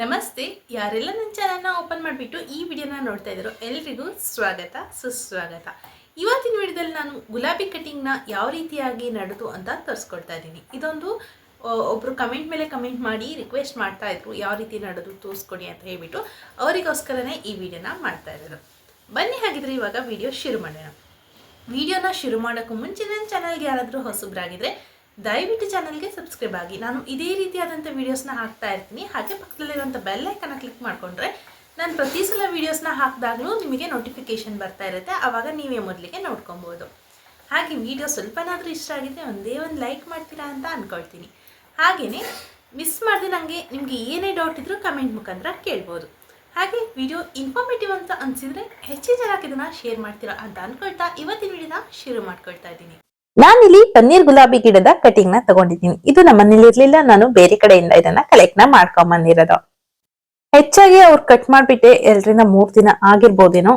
ನಮಸ್ತೆ, ಯಾರೆಲ್ಲ ನನ್ನ ಚಾನಲ್ನ ಓಪನ್ ಮಾಡಿಬಿಟ್ಟು ಈ ವಿಡಿಯೋನ ನೋಡ್ತಾ ಇದ್ದಾರೋ ಎಲ್ರಿಗೂ ಸ್ವಾಗತ, ಸುಸ್ವಾಗತ. ಇವತ್ತಿನ ವಿಡಿಯೋದಲ್ಲಿ ನಾನು ಗುಲಾಬಿ ಕಟಿಂಗ್ನ ಯಾವ ರೀತಿಯಾಗಿ ನಡೆದು ಅಂತ ತೋರಿಸ್ಕೊಡ್ತಾ ಇದ್ದೀನಿ. ಇದೊಂದು ಒಬ್ಬರು ಕಮೆಂಟ್ ಮೇಲೆ ಕಮೆಂಟ್ ಮಾಡಿ ರಿಕ್ವೆಸ್ಟ್ ಮಾಡ್ತಾ ಇದ್ರು, ಯಾವ ರೀತಿ ನಡೆದು ತೋರಿಸ್ಕೊಡಿ ಅಂತ ಹೇಳಿಬಿಟ್ಟು ಅವರಿಗೋಸ್ಕರನೇ ಈ ವಿಡಿಯೋನ ಮಾಡ್ತಾ ಬನ್ನಿ ಹಾಗಿದ್ರೆ ಇವಾಗ ವಿಡಿಯೋ ಶುರು ಮಾಡೋಣ. ವಿಡಿಯೋನ ಶುರು ಮಾಡೋಕ್ಕೂ ಮುಂಚೆ ನನ್ನ ಚಾನಲ್ಗೆ ಯಾರಾದರೂ ಹೊಸಬ್ರಾಗಿದ್ರೆ ದಯವಿಟ್ಟು ಚಾನಲ್ಗೆ ಸಬ್ಸ್ಕ್ರೈಬ್ ಆಗಿ. ನಾನು ಇದೇ ರೀತಿಯಾದಂಥ ವೀಡಿಯೋಸ್ನ ಹಾಕ್ತಾ ಇರ್ತೀನಿ. ಹಾಗೆ ಪಕ್ಕದಲ್ಲಿರುವಂಥ ಬೆಲ್ ಐಕನ ಕ್ಲಿಕ್ ಮಾಡಿಕೊಂಡ್ರೆ ನಾನು ಪ್ರತಿ ಸಲ ವೀಡಿಯೋಸ್ನ ಹಾಕಿದಾಗಲೂ ನಿಮಗೆ ನೋಟಿಫಿಕೇಶನ್ ಬರ್ತಾ ಇರುತ್ತೆ. ಆವಾಗ ನೀವೇ ಮೊದಲಿಗೆ ನೋಡ್ಕೊಬೋದು. ಹಾಗೆ ವಿಡಿಯೋ ಸ್ವಲ್ಪನಾದರೂ ಇಷ್ಟ ಆಗಿದ್ದರೆ ಒಂದೇ ಒಂದು ಲೈಕ್ ಮಾಡ್ತೀರಾ ಅಂತ ಅಂದ್ಕೊಳ್ತೀನಿ ಹಾಗೆಯೇ ಮಿಸ್ ಮಾಡಿದೆ ನನಗೆ ನಿಮಗೆ ಏನೇ ಡೌಟ್ ಇದ್ದರೂ ಕಮೆಂಟ್ ಮುಖಾಂತರ ಕೇಳ್ಬೋದು. ಹಾಗೆ ವಿಡಿಯೋ ಇನ್ಫಾರ್ಮೇಟಿವ್ ಅಂತ ಅನಿಸಿದರೆ ಹೆಚ್ಚಿನ ಜನಕ್ಕೆ ಇದನ್ನು ಶೇರ್ ಮಾಡ್ತೀರಾ ಅಂತ ಅಂದ್ಕೊಳ್ತಾ ಇವತ್ತಿನ ವಿಡಿಯೋನ ಶುರು ಮಾಡ್ಕೊಳ್ತಾ ಇದ್ದೀನಿ. ನಾನಿಲ್ಲಿ ಪನ್ನೀರ್ ಗುಲಾಬಿ ಗಿಡದ ಕಟಿಂಗ್ನ ತಗೊಂಡಿದ್ದೀನಿ. ಇದು ನಮ್ಮ ಮನೇಲಿ ಇರ್ಲಿಲ್ಲ ನಾನು ಬೇರೆ ಕಡೆಯಿಂದ ಇದನ್ನ ಕಲೆಕ್ಟ್ನ ಮಾಡ್ಕೊಂಡ್ ಬಂದಿರೋದು ಹೆಚ್ಚಾಗಿ ಅವ್ರು ಕಟ್ ಮಾಡ್ಬಿಟ್ಟೆ ಎರಡರಿಂದ ಮೂರ್ ದಿನ ಆಗಿರ್ಬೋದೇನೋ.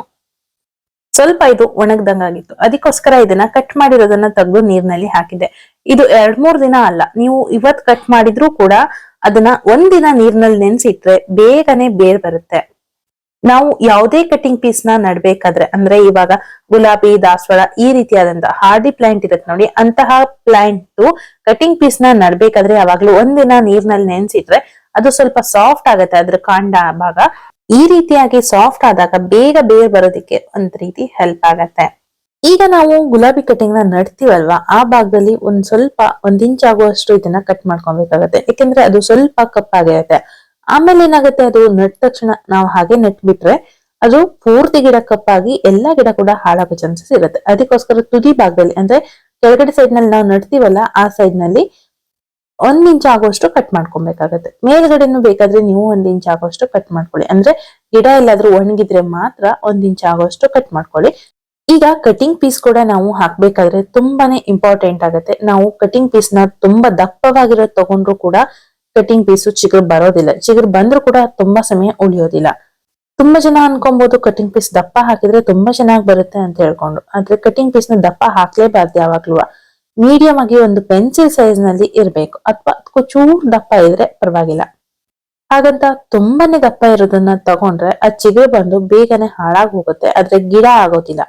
ಸ್ವಲ್ಪ ಇದು ಒಣಗ್ದಂಗಾಗಿತ್ತು ಅದಕ್ಕೋಸ್ಕರ ಇದನ್ನ ಕಟ್ ಮಾಡಿರೋದನ್ನ ತೆಗೆದು ನೀರ್ನಲ್ಲಿ ಹಾಕಿದೆ ಇದು ಎರಡ್ ಮೂರ್ ದಿನ ಅಲ್ಲ, ನೀವು ಇವತ್ ಕಟ್ ಮಾಡಿದ್ರು ಕೂಡ ಅದನ್ನ ಒಂದಿನ ನೀರ್ನಲ್ಲಿ ನೆನ್ಸಿಟ್ರೆ ಬೇಗನೆ ಬೇರ್ ಬರುತ್ತೆ. ನಾವು ಯಾವುದೇ ಕಟಿಂಗ್ ಪೀಸ್ನ ನಡ್ಬೇಕಾದ್ರೆ, ಅಂದ್ರೆ ಇವಾಗ ಗುಲಾಬಿ, ದಾಸವಾಳ ಈ ರೀತಿಯಾದಂತಹ ಹಾರ್ಡಿ ಪ್ಲಾಂಟ್ ಇರುತ್ತೆ ನೋಡಿ, ಅಂತಹ ಪ್ಲಾಂಟ್ ಕಟಿಂಗ್ ಪೀಸ್ನ ನಡ್ಬೇಕಾದ್ರೆ ಯಾವಾಗ್ಲೂ ಒಂದಿನ ನೀರ್ನಲ್ಲಿ ನೆನ್ಸಿಟ್ರೆ ಅದು ಸ್ವಲ್ಪ ಸಾಫ್ಟ್ ಆಗತ್ತೆ, ಅದ್ರ ಕಾಂಡ ಭಾಗ. ಈ ರೀತಿಯಾಗಿ ಸಾಫ್ಟ್ ಆದಾಗ ಬೇಗ ಬೇರ್ ಬರೋದಿಕ್ಕೆ ಒಂದ್ ರೀತಿ ಹೆಲ್ಪ್ ಆಗತ್ತೆ. ಈಗ ನಾವು ಗುಲಾಬಿ ಕಟಿಂಗ್ನ ನಡ್ತೀವಲ್ವಾ, ಆ ಭಾಗದಲ್ಲಿ ಒಂದ್ ಸ್ವಲ್ಪ ಒಂದ್ ಇಂಚ್ ಆಗುವಷ್ಟು ಇದನ್ನ ಕಟ್ ಮಾಡ್ಕೊಬೇಕಾಗತ್ತೆ. ಯಾಕಂದ್ರೆ ಅದು ಸ್ವಲ್ಪ ಕಪ್ಪಾಗಿರುತ್ತೆ ಆಮೇಲೆ ಏನಾಗುತ್ತೆ? ಅದು ನೆಟ್ ತಕ್ಷಣ ನಾವು ಹಾಗೆ ನೆಟ್ ಬಿಟ್ರೆ ಅದು ಪೂರ್ತಿ ಗಿಡ ಕಪ್ಪಾಗಿ ಎಲ್ಲಾ ಗಿಡ ಕೂಡ ಹಾಳಾಗೋ ಚಾನ್ಸಸ್ ಇರುತ್ತೆ. ಅದಕ್ಕೋಸ್ಕರ ತುದಿ ಭಾಗದಲ್ಲಿ ಅಂದ್ರೆ ಕೆಳಗಡೆ ಸೈಡ್ನಲ್ಲಿ ನಾವು ನಡ್ತೀವಲ್ಲ, ಆ ಸೈಡ್ನಲ್ಲಿ ಒಂದ್ ಇಂಚ್ ಆಗುವಷ್ಟು ಕಟ್ ಮಾಡ್ಕೊಬೇಕಾಗತ್ತೆ. ಮೇಲ್ಗಡೆನು ಬೇಕಾದ್ರೆ ನೀವು ಒಂದ್ ಇಂಚ್ ಆಗುವಷ್ಟು ಕಟ್ ಮಾಡ್ಕೊಳ್ಳಿ. ಅಂದ್ರೆ ಗಿಡ ಎಲ್ಲಾದ್ರೂ ಒಣಗಿದ್ರೆ ಮಾತ್ರ ಒಂದ್ ಇಂಚ್ ಆಗುವಷ್ಟು ಕಟ್ ಮಾಡ್ಕೊಳ್ಳಿ. ಈಗ ಕಟಿಂಗ್ ಪೀಸ್ ಕೂಡ ನಾವು ಹಾಕ್ಬೇಕಾದ್ರೆ ತುಂಬಾನೇ ಇಂಪಾರ್ಟೆಂಟ್ ಆಗುತ್ತೆ. ನಾವು ಕಟಿಂಗ್ ಪೀಸ್ನ ತುಂಬಾ ದಪ್ಪವಾಗಿರೋದು ತಗೊಂಡ್ರು ಕೂಡ ಕಟಿಂಗ್ ಪೀಸು ಚಿಗುರು ಬರೋದಿಲ್ಲ. ಚಿಗುರು ಬಂದ್ರೂ ಕೂಡ ತುಂಬಾ ಸಮಯ ಉಳಿಯೋದಿಲ್ಲ. ತುಂಬಾ ಜನ ಅನ್ಕೊಬಹುದು ಕಟಿಂಗ್ ಪೀಸ್ ದಪ್ಪ ಹಾಕಿದ್ರೆ ತುಂಬಾ ಚೆನ್ನಾಗಿ ಬರುತ್ತೆ ಅಂತ ಹೇಳ್ಕೊಂಡು. ಆದ್ರೆ ಕಟಿಂಗ್ ಪೀಸ್ನ ದಪ್ಪ ಹಾಕ್ಲೇಬಾರ್ದು ಯಾವಾಗ್ಲೂ. ಮೀಡಿಯಂ ಆಗಿ ಒಂದು ಪೆನ್ಸಿಲ್ ಸೈಜ್ನಲ್ಲಿ ಇರ್ಬೇಕು. ಅಥವಾ ಚೂರು ದಪ್ಪ ಇದ್ರೆ ಪರವಾಗಿಲ್ಲ. ಹಾಗಂತ ತುಂಬಾನೇ ದಪ್ಪ ಇರೋದನ್ನ ತಗೊಂಡ್ರೆ ಆ ಚಿಗುರು ಬಂದು ಬೇಗನೆ ಹಾಳಾಗ್ ಹೋಗುತ್ತೆ. ಆದ್ರೆ ಗಿಡ ಆಗೋದಿಲ್ಲ.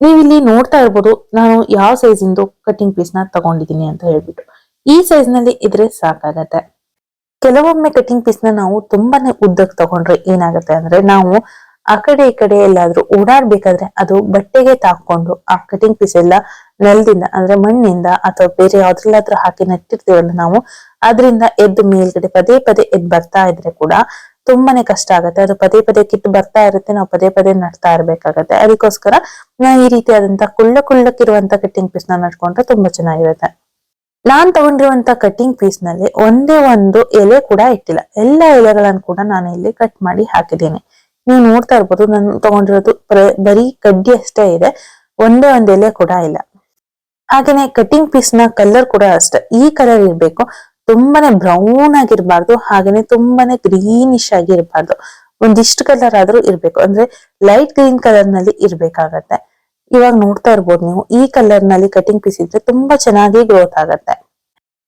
ನೀವಿಲ್ಲಿ ನೋಡ್ತಾ ಇರ್ಬೋದು, ನಾನು ಯಾವ ಸೈಜ್ ಇಂದು ಕಟಿಂಗ್ ಪೀಸ್ನ ತಗೊಂಡಿದ್ದೀನಿ ಅಂತ ಹೇಳ್ಬಿಟ್ಟು. ಈ ಸೈಜ್ನಲ್ಲಿ ಇದ್ರೆ ಸಾಕಾಗತ್ತೆ. ಕೆಲವೊಮ್ಮೆ ಕಟಿಂಗ್ ಪೀಸ್ನ ನಾವು ತುಂಬಾನೇ ಉದ್ದಕ್ಕೆ ತಗೊಂಡ್ರೆ ಏನಾಗುತ್ತೆ ಅಂದ್ರೆ ನಾವು ಆ ಕಡೆ ಈ ಕಡೆ ಎಲ್ಲಾದ್ರೂ ಓಡಾಡ್ಬೇಕಾದ್ರೆ ಅದು ಬಟ್ಟೆಗೆ ತಾಕೊಂಡು ಆ ಕಟಿಂಗ್ ಪೀಸ್ ಎಲ್ಲ ನೆಲದಿಂದ ಅಂದ್ರೆ ಮಣ್ಣಿಂದ ಅಥವಾ ಬೇರೆ ಯಾವ್ದ್ರಲ್ಲಾದ್ರೂ ಹಾಕಿ ನೆಟ್ಟಿರ್ತೀವಲ್ಲ ನಾವು, ಅದರಿಂದ ಎದ್ದು ಮೇಲ್ಗಡೆ ಪದೇ ಪದೇ ಎದ್ದು ಬರ್ತಾ ಇದ್ರೆ ಕೂಡ ತುಂಬಾನೇ ಕಷ್ಟ ಆಗುತ್ತೆ. ಅದು ಪದೇ ಪದೇ ಕಿತ್ತು ಬರ್ತಾ ಇರುತ್ತೆ, ನಾವು ಪದೇ ಪದೇ ನಡ್ತಾ ಇರ್ಬೇಕಾಗತ್ತೆ. ಅದಕ್ಕೋಸ್ಕರ ನಾವು ಈ ರೀತಿಯಾದಂತ ಕುಳ್ಳ ಕುಳ್ಳಕ್ಕಿರುವಂತ ಕಟ್ಟಿಂಗ್ ಪೀಸ್ನ ನಡ್ಕೊಂಡ್ರೆ ತುಂಬಾ ಚೆನ್ನಾಗಿರುತ್ತೆ. ನಾನ್ ತಗೊಂಡಿರುವಂತ ಕಟ್ಟಿಂಗ್ ಪೀಸ್ನಲ್ಲಿ ಒಂದೇ ಒಂದು ಎಲೆ ಕೂಡ ಇಟ್ಟಿಲ್ಲ. ಎಲ್ಲ ಎಲೆಗಳನ್ನು ಕೂಡ ನಾನು ಇಲ್ಲಿ ಕಟ್ ಮಾಡಿ ಹಾಕಿದ್ದೇನೆ. ನೀವು ನೋಡ್ತಾ ಇರ್ಬೋದು, ನಾನು ತಗೊಂಡಿರೋದು ಬರೀ ಕಡ್ಡಿ ಅಷ್ಟೇ ಇದೆ. ಒಂದೇ ಒಂದು ಎಲೆ ಕೂಡ ಇಲ್ಲ. ಹಾಗೇನೆ ಕಟ್ಟಿಂಗ್ ಪೀಸ್ನ ಕಲರ್ ಕೂಡ ಅಷ್ಟೇ. ಈ ಕಲರ್ ಇರ್ಬೇಕು. ತುಂಬಾನೇ ಬ್ರೌನ್ ಆಗಿರ್ಬಾರ್ದು, ಹಾಗೇನೆ ತುಂಬಾನೇ ಗ್ರೀನಿಶ್ ಆಗಿರ್ಬಾರ್ದು. ಒಂದಿಷ್ಟು ಕಲರ್ ಆದ್ರೂ ಇರ್ಬೇಕು. ಅಂದ್ರೆ ಲೈಟ್ ಗ್ರೀನ್ ಕಲರ್ನಲ್ಲಿ ಇರ್ಬೇಕಾಗತ್ತೆ. ಇವಾಗ ನೋಡ್ತಾ ಇರ್ಬೋದು ನೀವು, ಈ ಕಲರ್ನಲ್ಲಿ ಕಟಿಂಗ್ ಪೀಸ್ ಇದ್ರೆ ತುಂಬಾ ಚೆನ್ನಾಗಿ ಗ್ರೋತ್ ಆಗತ್ತೆ.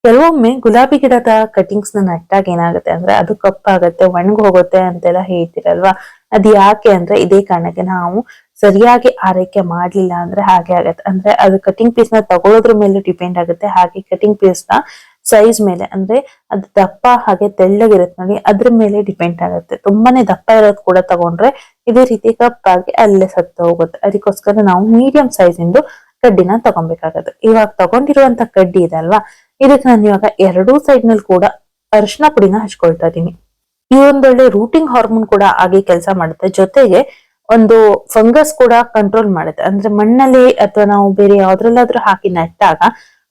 ಕೆಲವೊಮ್ಮೆ ಗುಲಾಬಿ ಗಿಡದ ಕಟಿಂಗ್ಸ್ನ ನಟ್ಟಾಗ ಏನಾಗುತ್ತೆ ಅಂದ್ರೆ ಅದು ಕಪ್ಪಾಗತ್ತೆ ಒಣಗ್ ಹೋಗುತ್ತೆ ಅಂತೆಲ್ಲ ಹೇಳ್ತಿರಲ್ವಾ? ಅದ್ ಯಾಕೆ ಅಂದ್ರೆ ಇದೇ ಕಾರಣಕ್ಕೆ ನಾವು ಸರಿಯಾಗಿ ಆರೈಕೆ ಮಾಡ್ಲಿಲ್ಲ ಅಂದ್ರೆ ಹಾಗೆ ಆಗತ್ತೆ. ಅಂದ್ರೆ ಅದು ಕಟಿಂಗ್ ಪೀಸ್ನ ತಗೊಳ್ಳೋದ್ರ ಮೇಲೆ ಡಿಪೆಂಡ್ ಆಗುತ್ತೆ, ಹಾಗೆ ಕಟಿಂಗ್ ಪೀಸ್ನ ಸೈಜ್ ಮೇಲೆ ಅಂದ್ರೆ ಅದು ದಪ್ಪ ಹಾಗೆ ತೆಳ್ಳಗಿರುತ್ತೆ. ನೋಡಿ ಅದ್ರ ಮೇಲೆ ಡಿಪೆಂಡ್ ಆಗುತ್ತೆ. ತುಂಬಾನೇ ದಪ್ಪ ಇರೋದು ಕೂಡ ತಗೊಂಡ್ರೆ ಇದೇ ರೀತಿ ಕಪ್ಪಾಗಿ ಅಲ್ಲೇ ಸತ್ತು ಹೋಗುತ್ತೆ. ಅದಕ್ಕೋಸ್ಕರ ನಾವು ಮೀಡಿಯಂ ಸೈಜ್ ಇಂದು ಕಡ್ಡಿನ ತಗೊಬೇಕಾಗತ್ತೆ. ಇವಾಗ ತಗೊಂಡಿರುವಂತ ಕಡ್ಡಿ ಇದೆ ಅಲ್ವಾ? ಇದಕ್ಕೆ ನಾನು ಇವಾಗ ಎರಡೂ ಸೈಡ್ನಲ್ಲಿ ಕೂಡ ಅರಿಶಿನ ಪುಡಿನ ಹಚ್ಕೊಳ್ತಾ ಇದೀನಿ ಈ ಒಂದೊಳ್ಳೆ ರೂಟಿಂಗ್ ಹಾರ್ಮೋನ್ ಕೂಡ ಆಗಿ ಕೆಲಸ ಮಾಡುತ್ತೆ. ಜೊತೆಗೆ ಒಂದು ಫಂಗಸ್ ಕೂಡ ಕಂಟ್ರೋಲ್ ಮಾಡುತ್ತೆ. ಅಂದ್ರೆ ಮಣ್ಣಲ್ಲಿ ಅಥವಾ ನಾವು ಬೇರೆ ಯಾವ್ದ್ರಲ್ಲಾದ್ರೂ ಹಾಕಿ ನೆಟ್ಟಾಗ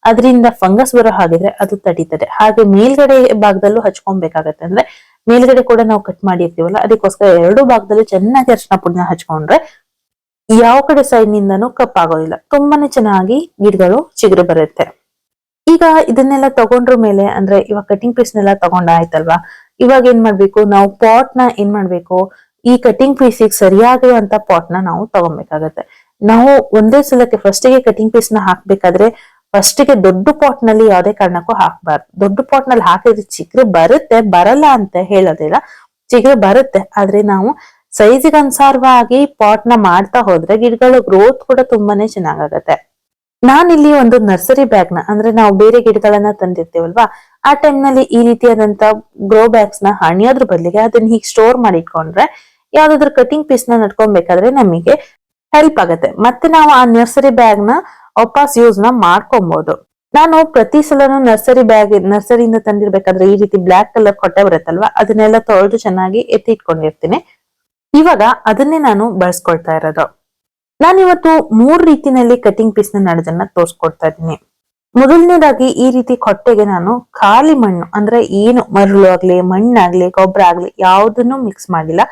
ಅದರಿಂದ ಫಂಗಸ್ ಬರೋ ಹಾಗಿದ್ರೆ ಅದು ತಡೀತದೆ. ಹಾಗೆ ಮೇಲ್ಗಡೆ ಭಾಗದಲ್ಲೂ ಹಚ್ಕೊಬೇಕಾಗತ್ತೆ. ಅಂದ್ರೆ ಮೇಲ್ಗಡೆ ಕೂಡ ನಾವು ಕಟ್ ಮಾಡಿರ್ತೀವಲ್ಲ, ಅದಕ್ಕೋಸ್ಕರ ಎರಡು ಭಾಗದಲ್ಲೂ ಚೆನ್ನಾಗಿ ಅರ್ಶಿನ ಪುಡಿನ ಹಚ್ಕೊಂಡ್ರೆ ಯಾವ ಕಡೆ ಸೈಡ್ ನಿಂದನೂ ಕಪ್ಪಾಗೋದಿಲ್ಲ ತುಂಬಾನೇ ಚೆನ್ನಾಗಿ ಗಿಡಗಳು ಚಿಗುರು ಬರುತ್ತೆ. ಈಗ ಇದನ್ನೆಲ್ಲ ತಗೊಂಡ್ರ ಮೇಲೆ, ಅಂದ್ರೆ ಇವಾಗ ಕಟಿಂಗ್ ಪೀಸ್ ನೆಲ್ಲ ತಗೊಂಡಾಯ್ತಲ್ವಾ ಇವಾಗ ಏನ್ ಮಾಡ್ಬೇಕು? ನಾವು ಪಾಟ್ನ ಏನ್ ಮಾಡ್ಬೇಕು? ಈ ಕಟಿಂಗ್ ಪೀಸಿಗೆ ಸರಿಯಾಗಿರುವಂತ ಪಾಟ್ನ ನಾವು ತಗೊಬೇಕಾಗತ್ತೆ. ನಾವು ಒಂದೇ ಸಲಕ್ಕೆ ಫಸ್ಟ್ಗೆ ಕಟಿಂಗ್ ಪೀಸ್ನ ಹಾಕ್ಬೇಕಾದ್ರೆ ಫಸ್ಟ್ಗೆ ದೊಡ್ಡ ಪಾಟ್ನಲ್ಲಿ ಯಾವುದೇ ಕಾರಣಕ್ಕೂ ಹಾಕ್ಬಾರ್ದು. ದೊಡ್ಡ ಪಾಟ್ನಲ್ಲಿ ಹಾಕಿದ್ರೆ ಚಿಗುರು ಬರುತ್ತೆ, ಬರಲ್ಲ ಅಂತ ಹೇಳೋದಿಲ್ಲ ಚಿಗುರು ಬರುತ್ತೆ. ಆದ್ರೆ ನಾವು ಸೈಜಿಗೆ ಅನುಸಾರವಾಗಿ ಪಾಟ್ನ ಮಾಡ್ತಾ ಹೋದ್ರೆ ಗಿಡಗಳ ಗ್ರೋತ್ ಕೂಡ ತುಂಬಾನೇ ಚೆನ್ನಾಗಾಗತ್ತೆ. ನಾನಿಲ್ಲಿ ಒಂದು ನರ್ಸರಿ ಬ್ಯಾಗ್ನ, ಅಂದ್ರೆ ನಾವು ಬೇರೆ ಗಿಡಗಳನ್ನ ತಂದಿರ್ತೇವಲ್ವಾ, ಆ ಟೈಮ್ನಲ್ಲಿ ಈ ರೀತಿಯಾದಂತ ಗ್ರೋ ಬ್ಯಾಗ್ಸ್ನ ಹಣಿಯೋದ್ರ ಬದಲಿಗೆ ಅದನ್ನ ಹೀಗೆ ಸ್ಟೋರ್ ಮಾಡಿ ಇಟ್ಕೊಂಡ್ರೆ ಯಾವ್ದಾದ್ರು ಕಟಿಂಗ್ ಪೀಸ್ನ ನಡ್ಕೊಬೇಕಾದ್ರೆ ನಮಗೆ ಹೆಲ್ಪ್ ಆಗುತ್ತೆ. ಮತ್ತೆ ನಾವು ಆ ನರ್ಸರಿ ಬ್ಯಾಗ್ನ ವಾಪಸ್ ಯೂಸ್ನ ಮಾಡ್ಕೊಬಹುದು ನಾನು ಪ್ರತಿ ಸಲನು ನರ್ಸರಿ ಬ್ಯಾಗ್ ನರ್ಸರಿಯಿಂದ ತಂದಿರ್ಬೇಕಾದ್ರೆ ಈ ರೀತಿ ಬ್ಲಾಕ್ ಕಲರ್ ಕೊಟ್ಟೆ ಬರುತ್ತಲ್ವಾ? ಅದನ್ನೆಲ್ಲ ತೊಳೆದು ಚೆನ್ನಾಗಿ ಎತ್ತಿ ಇಟ್ಕೊಂಡಿರ್ತೀನಿ ಇವಾಗ ಅದನ್ನೇ ನಾನು ಬಳಸ್ಕೊಳ್ತಾ ಇರೋದು. ನಾನಿವತ್ತು ಮೂರ್ ರೀತಿನಲ್ಲಿ ಕಟಿಂಗ್ ಪೀಸ್ ನಡೆದನ್ನ ತೋರ್ಸ್ಕೊಡ್ತಾ ಇದ್ದೀನಿ. ಮೊದಲನೇದಾಗಿ ಈ ರೀತಿ ಕೊಟ್ಟೆಗೆ ನಾನು ಖಾಲಿ ಮಣ್ಣು, ಅಂದ್ರೆ ಏನು ಮರಳು ಆಗ್ಲಿ, ಮಣ್ಣಾಗ್ಲಿ, ಗೊಬ್ಬರ ಆಗ್ಲಿ ಯಾವ್ದನ್ನು ಮಿಕ್ಸ್ ಮಾಡಿಲ್ಲ.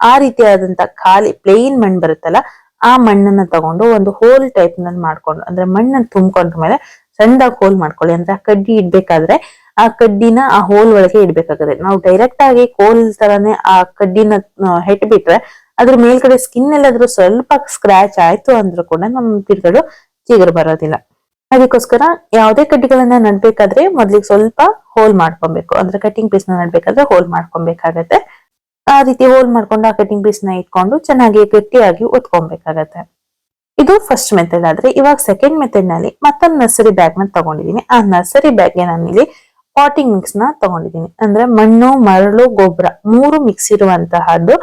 ಆ ರೀತಿಯಾದಂತ ಖಾಲಿ ಪ್ಲೇನ್ ಮಣ್ಣು ಬರುತ್ತಲ್ಲ ಆ ಮಣ್ಣನ್ನ ತಗೊಂಡು ಒಂದು ಹೋಲ್ ಟೈಪ್ನಲ್ಲಿ ಮಾಡ್ಕೊಂಡು, ಅಂದ್ರೆ ಮಣ್ಣನ್ನ ತುಂಬ್ಕೊಂಡ್ರ ಮೇಲೆ ಸಣ್ಣದಾಗಿ ಹೋಲ್ ಮಾಡ್ಕೊಳ್ಳಿ. ಅಂದ್ರೆ ಆ ಕಡ್ಡಿ ಇಡ್ಬೇಕಾದ್ರೆ ಆ ಕಡ್ಡಿನ ಆ ಹೋಲ್ ಒಳಗೆ ಇಡ್ಬೇಕಾಗುತ್ತೆ. ನಾವು ಡೈರೆಕ್ಟ್ ಆಗಿ ಕೋಲ್ ತರಾನೇ ಆ ಕಡ್ಡಿನ ಹೆಟ್ ಬಿಟ್ರೆ ಅದ್ರ ಮೇಲ್ಗಡೆ ಸ್ಕಿನ್ ಎಲ್ಲಾದ್ರೂ ಸ್ವಲ್ಪ ಸ್ಕ್ರಾಚ್ ಆಯ್ತು ಅಂದ್ರೆ ಕೂಡ ನಮ್ಮ ಗಿಡಗಳು ಚಿಗುರು ಬರೋದಿಲ್ಲ. ಅದಕ್ಕೋಸ್ಕರ ಯಾವುದೇ ಕಡ್ಡಿಗಳನ್ನ ನಡ್ಬೇಕಾದ್ರೆ ಮೊದ್ಲಿಗೆ ಸ್ವಲ್ಪ ಹೋಲ್ ಮಾಡ್ಕೊಬೇಕು. ಅಂದ್ರೆ ಕಟಿಂಗ್ ಪೀಸ್ನ ನಡ್ಬೇಕಾದ್ರೆ ಹೋಲ್ ಮಾಡ್ಕೊಬೇಕಾಗತ್ತೆ. ಆ ರೀತಿ ಹೋಲ್ ಮಾಡ್ಕೊಂಡು ಆ ಕಟಿಂಗ್ ಪೀಸ್ನ ಇಟ್ಕೊಂಡು ಚೆನ್ನಾಗಿ ಗಟ್ಟಿಯಾಗಿ ಒತ್ಕೊಬೇಕಾಗತ್ತೆ. ಇದು ಫಸ್ಟ್ ಮೆಥಡ್ ಆದ್ರೆ ಇವಾಗ ಸೆಕೆಂಡ್ ಮೆಥಡ್ನಲ್ಲಿ ಮತ್ತೊಂದು ನರ್ಸರಿ ಬ್ಯಾಗ್ನ ತಗೊಂಡಿದೀನಿ. ಆ ನರ್ಸರಿ ಬ್ಯಾಗ್ಗೆ ಇಲ್ಲಿ ಪಾಟಿಂಗ್ ಮಿಕ್ಸ್ನ ತಗೊಂಡಿದೀನಿ. ಅಂದ್ರೆ ಮಣ್ಣು, ಮರಳು, ಗೊಬ್ಬರ ಮೂರು ಮಿಕ್ಸ್ ಇರುವಂತಹದ್ದು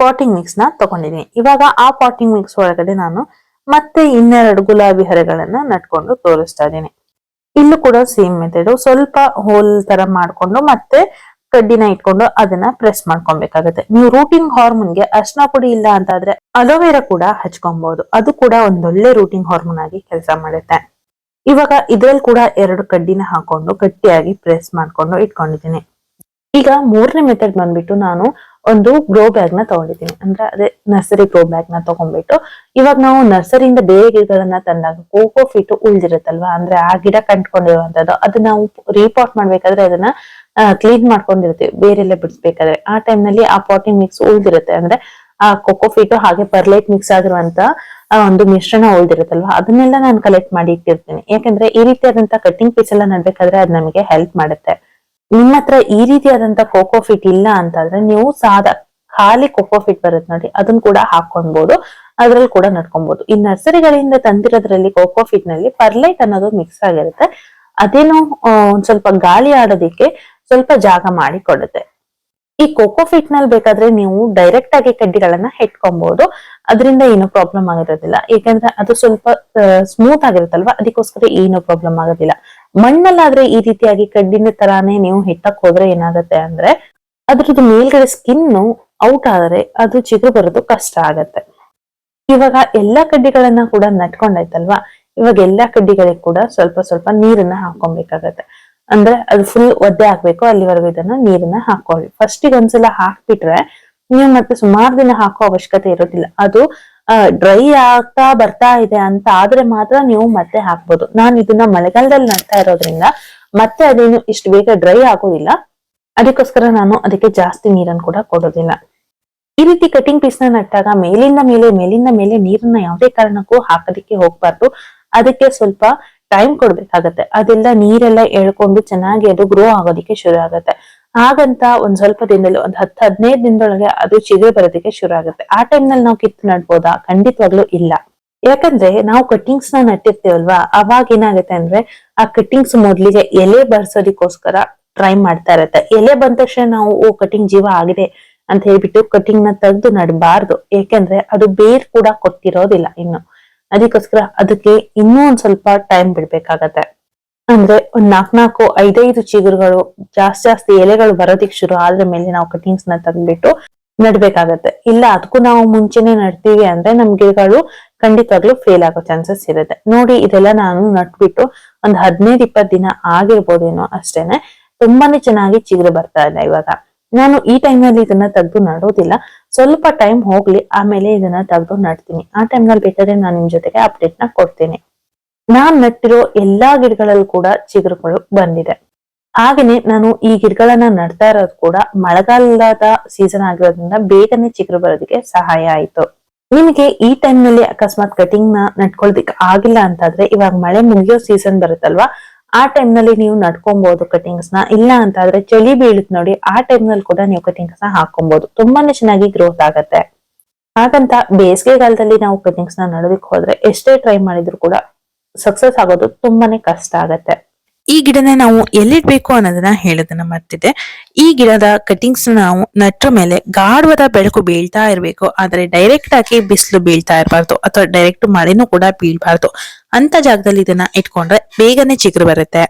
ಪಾಟಿಂಗ್ ಮಿಕ್ಸ್ನ ತಗೊಂಡಿದೀನಿ. ಇವಾಗ ಆ ಪಾಟಿಂಗ್ ಮಿಕ್ಸ್ ಒಳಗಡೆ ನಾನು ಮತ್ತೆ ಇನ್ನೆರಡು ಗುಲಾಬಿ ಹರಗಳನ್ನ ನಟ್ಕೊಂಡು ತೋರಿಸ್ತಾ ಇದ್ದೀನಿ. ಇಲ್ಲೂ ಕೂಡ ಸೇಮ್ ಮೆಥಡ್ ಸ್ವಲ್ಪ ಹೋಲ್ ತರ ಮಾಡ್ಕೊಂಡು ಮತ್ತೆ ಕಡ್ಡಿನ ಇಟ್ಕೊಂಡು ಅದನ್ನ ಪ್ರೆಸ್ ಮಾಡ್ಕೊಬೇಕಾಗತ್ತೆ. ನೀವು ರೂಟಿಂಗ್ ಹಾರ್ಮೋನ್ಗೆ ಅರ್ಶನ ಪುಡಿ ಇಲ್ಲ ಅಂತಾದ್ರೆ ಅಲೋವೆರಾ ಕೂಡ ಹಚ್ಕೊಬಹುದು ಅದು ಕೂಡ ಒಂದೊಳ್ಳೆ ರೂಟಿಂಗ್ ಹಾರ್ಮೋನ್ ಆಗಿ ಕೆಲಸ ಮಾಡುತ್ತೆ. ಇವಾಗ ಇದ್ರಲ್ಲಿ ಕೂಡ ಎರಡು ಕಡ್ಡಿನ ಹಾಕೊಂಡು ಗಟ್ಟಿಯಾಗಿ ಪ್ರೆಸ್ ಮಾಡ್ಕೊಂಡು ಇಟ್ಕೊಂಡಿದ್ದೀನಿ. ಈಗ ಮೂರನೇ ಮೆಥಡ್ ಬಂದ್ಬಿಟ್ಟು ನಾನು ಒಂದು ಗ್ರೋ ಬ್ಯಾಗ್ನ ತಗೊಂಡಿದ್ದೀನಿ. ಅಂದ್ರೆ ಅದೇ ನರ್ಸರಿ ಗ್ರೋ ಬ್ಯಾಗ್ನ ತಗೊಂಡ್ಬಿಟ್ಟು ಇವಾಗ ನಾವು ನರ್ಸರಿಯಿಂದ ಬೇರೆ ಗಿಡಗಳನ್ನ ತಂದಾಗ ಕೋಕೋ ಫಿಟ್ ಉಳಿದಿರುತ್ತಲ್ವಾ, ಅಂದ್ರೆ ಆ ಗಿಡ ಕಂಡುಕೊಂಡಿರುವಂತದ್ದು, ಅದನ್ನ ನಾವು ರೀಪಾಟ್ ಮಾಡ್ಬೇಕಾದ್ರೆ ಅದನ್ನ ಕ್ಲೀನ್ ಮಾಡ್ಕೊಂಡಿರ್ತೀವಿ. ಬೇರೆಲ್ಲ ಬಿಡಿಸ್ಬೇಕಾದ್ರೆ. ಆ ಟೈಮ್ನಲ್ಲಿ ಆ ಪಾಟಿಂಗ್ ಮಿಕ್ಸ್ ಉಳ್ದಿರುತ್ತೆ. ಅಂದ್ರೆ ಆ ಕೊಕೋ ಫಿಟ್ ಹಾಗೆ ಪರ್ಲೈಟ್ ಮಿಕ್ಸ್ ಆಗಿರುವಂತ ಒಂದು ಮಿಶ್ರಣ ಉಳ್ದಿರುತ್ತಲ್ವಾ? ಅದನ್ನೆಲ್ಲ ನಾನು ಕಲೆಕ್ಟ್ ಮಾಡಿ ಇಟ್ಟಿರ್ತೀನಿ. ಯಾಕಂದ್ರೆ ಈ ರೀತಿಯಾದಂತ ಕಟಿಂಗ್ ಪೀಸ್ ಎಲ್ಲ ನಡ್ಬೇಕಾದ್ರೆ ಅದು ನಮಗೆ ಹೆಲ್ಪ್ ಮಾಡುತ್ತೆ. ನಿಮ್ಮ ಹತ್ರ ಈ ರೀತಿಯಾದಂತ ಕೋಕೋ ಫಿಟ್ ಇಲ್ಲ ಅಂತಂದ್ರೆ ನೀವು ಸಾದಾ ಖಾಲಿ ಕೋಕೋ ಫಿಟ್ ಬರುತ್ತೆ ನೋಡಿ. ಅದನ್ನ ಕೂಡ ಹಾಕೊಂಡ್ಬೋದು ಅದ್ರಲ್ಲಿ ಕೂಡ ನಡ್ಕೊಬಹುದು ಈ ನರ್ಸರಿಗಳಿಂದ ತಂದಿರೋದ್ರಲ್ಲಿ ಕೋಕೋ ಫಿಟ್ನಲ್ಲಿ ಪರ್ಲೈಟ್ ಅನ್ನೋದು ಮಿಕ್ಸ್ ಆಗಿರುತ್ತೆ. ಅದೇನೋ ಒಂದ್ ಸ್ವಲ್ಪ ಗಾಳಿ ಆಡೋದಿಕ್ಕೆ ಸ್ವಲ್ಪ ಜಾಗ ಮಾಡಿ ಕೊಡುತ್ತೆ ಈ ಕೋಕೋ ಫಿಟ್ನಲ್ಲಿ ಬೇಕಾದ್ರೆ ನೀವು ಡೈರೆಕ್ಟ್ ಆಗಿ ಕಡ್ಡಿಗಳನ್ನ ಹೆಟ್ಕೊಬಹುದು ಅದರಿಂದ ಏನು ಪ್ರಾಬ್ಲಮ್ ಆಗಿರೋದಿಲ್ಲ ಏಕೆಂದ್ರೆ ಅದು ಸ್ವಲ್ಪ ಸ್ಮೂತ್ ಆಗಿರುತ್ತಲ್ವಾ? ಅದಕ್ಕೋಸ್ಕರ ಏನು ಪ್ರಾಬ್ಲಮ್ ಆಗೋದಿಲ್ಲ. ಮಣ್ಣಲ್ಲಾದ್ರೆ ಈ ರೀತಿಯಾಗಿ ಕಡ್ಡಿನ ತರಾನೇ ನೀವು ಹೆಟ್ಟಕ್ ಹೋದ್ರೆ ಏನಾಗುತ್ತೆ ಅಂದ್ರೆ, ಅದ್ರದ್ದು ಮೇಲ್ಗಡೆ ಸ್ಕಿನ್ ಔಟ್ ಆದರೆ ಅದು ಚಿಗುರು ಬರೋದು ಕಷ್ಟ ಆಗತ್ತೆ. ಇವಾಗ ಎಲ್ಲಾ ಕಡ್ಡಿಗಳನ್ನ ಕೂಡ ನಟ್ಕೊಂಡಾಯ್ತಲ್ವಾ ಇವಾಗ ಎಲ್ಲಾ ಕಡ್ಡಿಗಳಿಗೆ ಕೂಡ ಸ್ವಲ್ಪ ಸ್ವಲ್ಪ ನೀರನ್ನ ಹಾಕೊಬೇಕಾಗತ್ತೆ ಅಂದ್ರೆ ಅದು ಫುಲ್ ಒದ್ದೆ ಹಾಕ್ಬೇಕು, ಅಲ್ಲಿವರೆಗೂ ಇದನ್ನ ನೀರನ್ನ ಹಾಕೊಳ್ಳಿ. ಫಸ್ಟಿಗೆ ಒಂದ್ಸಲ ಹಾಕ್ಬಿಟ್ರೆ ನೀವು ಮತ್ತೆ ಸುಮಾರು ದಿನ ಹಾಕೋ ಅವಶ್ಯಕತೆ ಇರೋದಿಲ್ಲ. ಅದು ಡ್ರೈ ಆಗ್ತಾ ಬರ್ತಾ ಇದೆ ಅಂತ ಆದ್ರೆ ಮಾತ್ರ ನೀವು ಮತ್ತೆ ಹಾಕ್ಬೋದು. ನಾನು ಇದನ್ನ ಮಳೆಗಾಲದಲ್ಲಿ ನಡ್ತಾ ಇರೋದ್ರಿಂದ ಮತ್ತೆ ಅದೇನು ಇಷ್ಟು ಬೇಗ ಡ್ರೈ ಆಗೋದಿಲ್ಲ. ಅದಕ್ಕೋಸ್ಕರ ನಾನು ಅದಕ್ಕೆ ಜಾಸ್ತಿ ನೀರನ್ನ ಕೂಡ ಕೊಡೋದಿಲ್ಲ. ಈ ರೀತಿ ಕಟಿಂಗ್ ಪೀಸ್ನ ನಟ್ಟಾಗ ಮೇಲಿಂದ ಮೇಲೆ ಮೇಲಿಂದ ಮೇಲೆ ನೀರನ್ನ ಯಾವುದೇ ಕಾರಣಕ್ಕೂ ಹಾಕೋದಿಕ್ಕೆ ಹೋಗ್ಬಾರ್ದು. ಅದಕ್ಕೆ ಸ್ವಲ್ಪ ಟೈಮ್ ಕೊಡ್ಬೇಕಾಗತ್ತೆ. ಅದೆಲ್ಲ ನೀರೆಲ್ಲ ಎಳ್ಕೊಂಡು ಚೆನ್ನಾಗಿ ಅದು ಗ್ರೋ ಆಗೋದಿಕ್ಕೆ ಶುರು ಆಗತ್ತೆ. ಹಾಗಂತ ಒಂದ್ ಸ್ವಲ್ಪ ದಿನದಲ್ಲಿ, ಒಂದ್ ಹತ್ತು ಹದಿನೈದು ದಿನದೊಳಗೆ ಅದು ಚಿಗುರು ಬರೋದಕ್ಕೆ ಶುರು ಆಗುತ್ತೆ. ಆ ಟೈಮ್ನಲ್ಲಿ ನಾವು ಕಿತ್ತು ನಡ್ಬೋದಾ? ಖಂಡಿತವಾಗ್ಲೂ ಇಲ್ಲ. ಯಾಕಂದ್ರೆ ನಾವು ಕಟ್ಟಿಂಗ್ಸ್ನ ನಟ್ಟಿರ್ತೀವಲ್ವಾ? ಅವಾಗ ಏನಾಗುತ್ತೆ ಅಂದ್ರೆ ಆ ಕಟ್ಟಿಂಗ್ಸ್ ಮೊದ್ಲಿಗೆ ಎಲೆ ಬರ್ಸೋದಿಕ್ಕೋಸ್ಕರ ಟ್ರೈ ಮಾಡ್ತಾ ಇರತ್ತೆ. ಎಲೆ ಬಂದ ತಕ್ಷಣ ನಾವು, ಓ ಕಟಿಂಗ್ ಜೀವ ಆಗಿದೆ ಅಂತ ಹೇಳ್ಬಿಟ್ಟು ಕಟಿಂಗ್ನ ತೆಗೆದು ನಡಬಾರ್ದು. ಯಾಕೆಂದ್ರೆ ಅದು ಬೇರ್ ಕೂಡ ಕೊಟ್ಟಿರೋದಿಲ್ಲ ಇನ್ನು. ಅದಕ್ಕೋಸ್ಕರ ಅದಕ್ಕೆ ಇನ್ನೂ ಒಂದ್ ಸ್ವಲ್ಪ ಟೈಮ್ ಬಿಡ್ಬೇಕಾಗತ್ತೆ. ಅಂದ್ರೆ ಒಂದ್ ನಾಲ್ಕ್ ನಾಲ್ಕು ಐದೈದು ಚಿಗುರುಗಳು ಜಾಸ್ತಿ ಜಾಸ್ತಿ ಎಲೆಗಳು ಬರೋದಿಕ್ ಶುರು ಆದ್ರ ಮೇಲೆ ನಾವು ಕಟಿಂಗ್ಸ್ನ ತಂದ್ಬಿಟ್ಟು ನಡ್ಬೇಕಾಗತ್ತೆ. ಇಲ್ಲ ಅದಕ್ಕೂ ನಾವು ಮುಂಚೆನೆ ನಡ್ತೀವಿ ಅಂದ್ರೆ ನಮ್ ಗಿಡಗಳು ಖಂಡಿತವಾಗ್ಲೂ ಫೇಲ್ ಆಗೋ ಚಾನ್ಸಸ್ ಇರುತ್ತೆ. ನೋಡಿ ಇದೆಲ್ಲ ನಾನು ನಟ್ಬಿಟ್ಟು ಒಂದ್ ಹದಿನೈದು ಇಪ್ಪತ್ತು ದಿನ ಆಗಿರ್ಬೋದೇನೋ ಅಷ್ಟೇನೆ. ತುಂಬಾನೇ ಚೆನ್ನಾಗಿ ಚಿಗುರು ಬರ್ತಾ ಇದೆ ಇವಾಗ. ನಾನು ಈ ಟೈಮ್ನಲ್ಲಿ ಇದನ್ನ ತೆಗೆದು ನಡೋದಿಲ್ಲ. ಸ್ವಲ್ಪ ಟೈಮ್ ಹೋಗ್ಲಿ, ಆಮೇಲೆ ಇದನ್ನ ತೆಗೆದು ನಡ್ತೀನಿ. ಆ ಟೈಮ್ನಲ್ಲಿ ಬೇಕಾದ್ರೆ ನಾನು ನಿಮ್ ಜೊತೆಗೆ ಅಪ್ಡೇಟ್ನ ಕೊಡ್ತೀನಿ. ನಾನ್ ನೆಟ್ಟಿರೋ ಎಲ್ಲಾ ಗಿಡಗಳಲ್ಲೂ ಕೂಡ ಚಿಗುರುಗಳು ಬಂದಿದೆ. ಹಾಗೇನೆ ನಾನು ಈ ಗಿಡಗಳನ್ನ ನಡ್ತಾ ಇರೋದು ಕೂಡ ಮಳೆಗಾಲದ ಸೀಸನ್ ಆಗಿರೋದ್ರಿಂದ ಬೇಗನೆ ಚಿಗುರು ಬರೋದಕ್ಕೆ ಸಹಾಯ ಆಯ್ತು. ನಿಮಗೆ ಈ ಟೈಮ್ನಲ್ಲಿ ಅಕಸ್ಮಾತ್ ಕಟಿಂಗ್ನ ನಡ್ಕೊಳ್ದಿಕ್ ಆಗಿಲ್ಲ ಅಂತಾದ್ರೆ ಇವಾಗ ಮಳೆ ಮುಗಿಯೋ ಸೀಸನ್ ಬರುತ್ತಲ್ವಾ? ಆ ಟೈಮ್ನಲ್ಲಿ ನೀವು ನಡ್ಕೊಬಹುದು ಕಟಿಂಗ್ಸ್ನ. ಇಲ್ಲ ಅಂತಾದ್ರೆ ಚಳಿ ಬೀಳುತ್ತೆ ನೋಡಿ ಆ ಟೈಮ್ನಲ್ಲಿ ಕೂಡ ನೀವು ಕಟಿಂಗ್ಸ್ನ ಹಾಕೊಬಹುದು ತುಂಬಾನೇ ಚೆನ್ನಾಗಿ ಗ್ರೋತ್ ಆಗತ್ತೆ. ಹಾಗಂತ ಬೇಸಿಗೆಗಾಲದಲ್ಲಿ ನಾವು ಕಟಿಂಗ್ಸ್ನ ನಡೋದಕ್ಕೆ ಹೋದ್ರೆ ಎಷ್ಟೇ ಟ್ರೈ ಮಾಡಿದ್ರು ಕೂಡ ಸಕ್ಸಸ್ ಆಗೋದು ತುಂಬಾನೇ ಕಷ್ಟ ಆಗತ್ತೆ. ಈ ಗಿಡನ ನಾವು ಎಲ್ಲಿಡ್ಬೇಕು ಅನ್ನೋದನ್ನ ಹೇಳೋದನ್ನ ಮರ್ತಿದ್ದೆ. ಈ ಗಿಡದ ಕಟಿಂಗ್ಸ್ ನಾವು ನಟ್ರ ಮೇಲೆ ಗಾಢವಾದ ಬೆಳಕು ಬೀಳ್ತಾ ಇರಬೇಕು. ಆದ್ರೆ ಡೈರೆಕ್ಟ್ ಆಗಿ ಬಿಸಿಲು ಬೀಳ್ತಾ ಇರಬಾರ್ದು. ಅಥವಾ ಡೈರೆಕ್ಟ್ ಮಳೆನೂ ಕೂಡ ಬೀಳ್ಬಾರ್ದು. ಅಂತ ಜಾಗದಲ್ಲಿ ಇದನ್ನ ಇಟ್ಕೊಂಡ್ರೆ ಬೇಗನೆ ಚಿಗುರು ಬರುತ್ತೆ.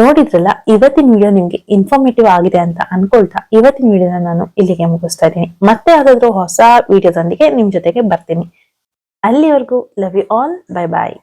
ನೋಡಿದ್ರಲ್ಲ, ಇವತ್ತಿನ ವಿಡಿಯೋ ನಿಮ್ಗೆ ಇನ್ಫಾರ್ಮೇಟಿವ್ ಆಗಿದೆ ಅಂತ ಅನ್ಕೊಳ್ತಾ ಇವತ್ತಿನ ವಿಡಿಯೋನ ನಾನು ಇಲ್ಲಿಗೆ ಮುಗಿಸ್ತಾ ಇದ್ದೀನಿ. ಮತ್ತೆ ಯಾವ್ದಾದ್ರು ಹೊಸ ವಿಡಿಯೋದೊಂದಿಗೆ ನಿಮ್ ಜೊತೆಗೆ ಬರ್ತೀನಿ. ಅಲ್ಲಿವರೆಗೂ love you all bye bye